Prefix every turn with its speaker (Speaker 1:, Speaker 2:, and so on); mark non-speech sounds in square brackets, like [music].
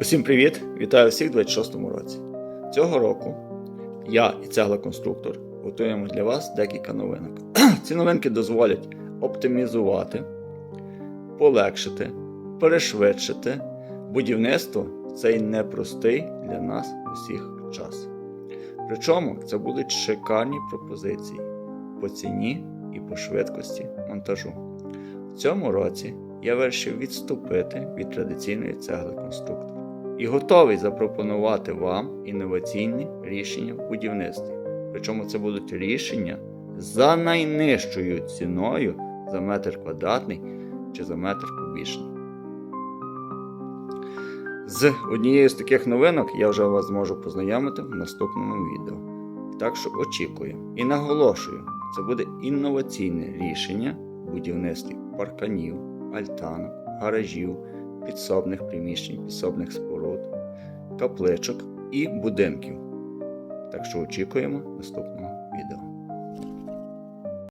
Speaker 1: Усім привіт! Вітаю всіх у 26-му році. Цього року я і цеглоконструктор готуємо для вас декілька новинок. [clears throat] Ці новинки дозволять оптимізувати, полегшити, перешвидшити будівництво в цей непростий для нас усіх час. Причому це будуть шикарні пропозиції по ціні і по швидкості монтажу. В цьому році я вирішив відступити від традиційної цегли конструктор і готовий запропонувати вам інноваційні рішення в будівництві. Причому це будуть рішення за найнижчою ціною за метр квадратний чи за метр кубічний. З однією з таких новинок я вже вас зможу познайомити в наступному відео. Так що очікую і наголошую, це буде інноваційне рішення в будівництві парканів, альтанок, гаражів, підсобних приміщень, підсобних споруд, капличок і будинків. Так що очікуємо наступного відео.